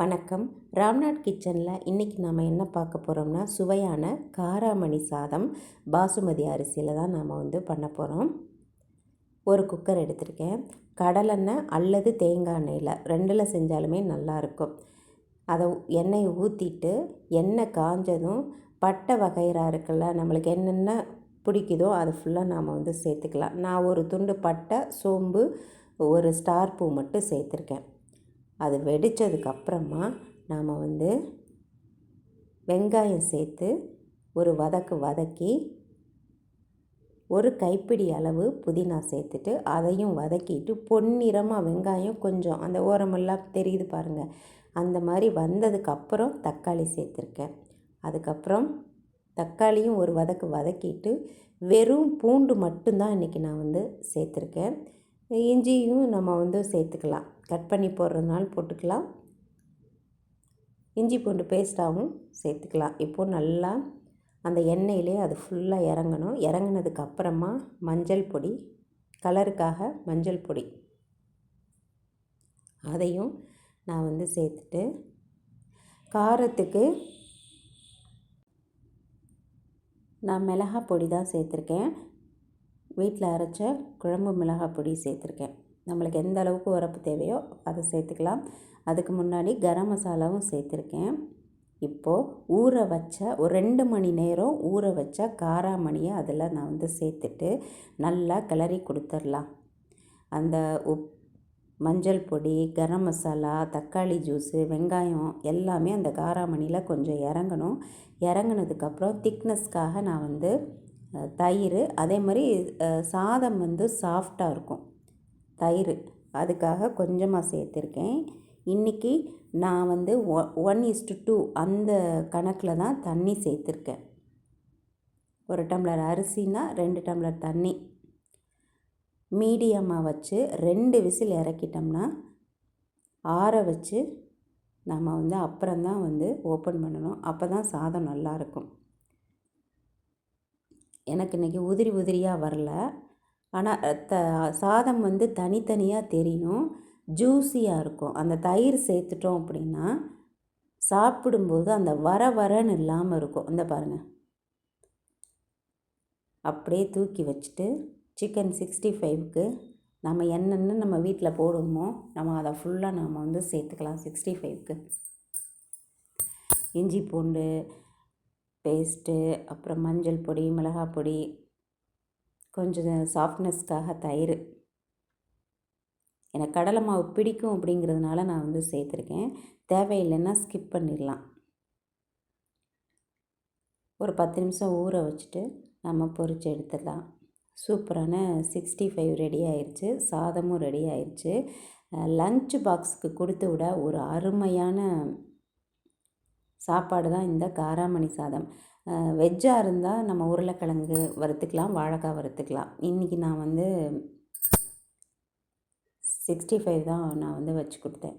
வணக்கம். ராம்நாத் கிச்சனில் இன்றைக்கி நாம் என்ன பார்க்க போகிறோம்னா சுவையான காராமணி சாதம் பாசுமதி அரிசியில் தான் நாம் வந்து பண்ண போகிறோம் ஒரு குக்கர் எடுத்திருக்கேன். கடலெண்ணெய் அல்லது தேங்காய் எண்ணெயில் ரெண்டில் செஞ்சாலுமே நல்லாயிருக்கும் அதை எண்ணெயை ஊற்றிட்டு எண்ணெய் காஞ்சதும் பட்டை வகைராக இருக்குல்ல நம்மளுக்கு என்னென்ன பிடிக்குதோ அது ஃபுல்லாக நாம் வந்து சேர்த்துக்கலாம். நான் ஒரு துண்டு பட்டை சோம்பு ஒரு ஸ்டார் பூ மட்டும் சேர்த்துருக்கேன். அது வெடித்ததுக்கப்புறமா நாம் வந்து வெங்காயம் சேர்த்து ஒரு வதக்கு வதக்கி ஒரு கைப்பிடி அளவு புதினா சேர்த்துட்டு அதையும் வதக்கிட்டு பொன்னிறமாக வெங்காயம் கொஞ்சம் அந்த ஓரமெல்லாம் தெரியுது பாருங்கள் அந்த மாதிரி வந்ததுக்கப்புறம் தக்காளி சேர்த்துருக்கேன். அதுக்கப்புறம் தக்காளியும் ஒரு வதக்கு வதக்கிட்டு வெறும் பூண்டு மட்டும்தான் இன்றைக்கி நான் வந்து சேர்த்துருக்கேன். இஞ்சியும் நம்ம வந்து சேர்த்துக்கலாம். கட் பண்ணி போடுறதுனால போட்டுக்கலாம். இஞ்சி பூண்டு பேஸ்ட்டாகவும் சேர்த்துக்கலாம். இப்போது நல்லா அந்த எண்ணெயிலே அது ஃபுல்லாக இறங்கணும். இறங்கினதுக்கு அப்புறமா மஞ்சள் பொடி கலருக்காக மஞ்சள் பொடி. அதையும் நான் வந்து சேர்த்துட்டு காரத்துக்கு நான் மிளகா பொடி தான் சேர்த்துருக்கேன். வீட்டில் அரைச்ச குழம்பு மிளகாய் பொடி சேர்த்துருக்கேன். நம்மளுக்கு எந்த அளவுக்கு உரப்பு தேவையோ அதை சேர்த்துக்கலாம். அதுக்கு முன்னாடி கரம் மசாலாவும் சேர்த்துருக்கேன். இப்போது ஊற வச்ச ஒரு ரெண்டு மணி நேரம் ஊற வச்ச காராமணியை அதில் நான் வந்து சேர்த்துட்டு நல்லா கிளறி கொடுத்துர்லாம் அந்த உப் மஞ்சள் பொடி கரம் மசாலா தக்காளி ஜூஸு வெங்காயம் எல்லாமே அந்த காராமணியில் கொஞ்சம் இறங்கணும். இறங்கினதுக்கப்புறம் திக்னஸ்க்காக நான் வந்து தயிர் அதே மாதிரி சாதம் வந்து சாஃப்டாக இருக்கும். தயிர் அதுக்காக கொஞ்சமாக சேர்த்துருக்கேன். இன்றைக்கி நான் வந்து ஒ ஒன் இஸ்டு டூ அந்த கணக்கில் தான் தண்ணி சேர்த்துருக்கேன். ஒரு டம்ளர் அரிசினா ரெண்டு டம்ளர் தண்ணி. மீடியமாக வச்சு ரெண்டு விசில் இறக்கிட்டோம்னா ஆற வச்சு நம்ம வந்து அப்புறம்தான் வந்து ஓப்பன் பண்ணணும். அப்போ தான் சாதம் நல்லாயிருக்கும் எனக்கு இன்றைக்கி உதிரி உதிரியாக வரல. ஆனால் த சாதம் வந்து தனித்தனியாக தெரியும். ஜூஸியாக இருக்கும். அந்த தயிர் சேர்த்துட்டோம் அப்படின்னா சாப்பிடும்போது அந்த வர வரன்னு இல்லாமல் இருக்கும். இந்த பாருங்கள் அப்படியே தூக்கி வச்சுட்டு சிக்கன் சிக்ஸ்டி ஃபைவ்க்கு நம்ம என்னென்ன நம்ம வீட்டில் போடுவோமோ நம்ம அதை ஃபுல்லாக நம்ம வந்து சேர்த்துக்கலாம். சிக்ஸ்டி ஃபைவ்க்கு. இஞ்சி பூண்டு பேஸ்ட்டு அப்புறம் மஞ்சள் பொடி மிளகாய் பொடி கொஞ்சம் சாஃப்ட்னஸ்க்காக தயிர். எனக்கு கடலை மாவு பிடிக்கும் அப்படிங்கிறதுனால நான் வந்து சேர்த்துருக்கேன். தேவையில்லைன்னா ஸ்கிப் பண்ணிடலாம். ஒரு பத்து நிமிஷம் ஊற வச்சுட்டு நம்ம பொறிச்சு எடுத்துடலாம். சூப்பரான சிக்ஸ்டி ஃபைவ் ரெடி ஆயிடுச்சு சாதமும் ரெடி ஆயிடுச்சு லஞ்ச் பாக்ஸுக்கு கொடுத்து விட ஒரு அருமையான சாப்பாடு தான் இந்த காராமணி சாதம். வெஜ்ஜாக இருந்தால் நம்ம உருளைக்கிழங்கு வறுத்துக்கலாம் வாழைக்காய் வறுத்துக்கலாம். இன்றைக்கி நான் வந்து சிக்ஸ்டி ஃபைவ் தான் நான் வந்து வச்சு கொடுத்தேன்.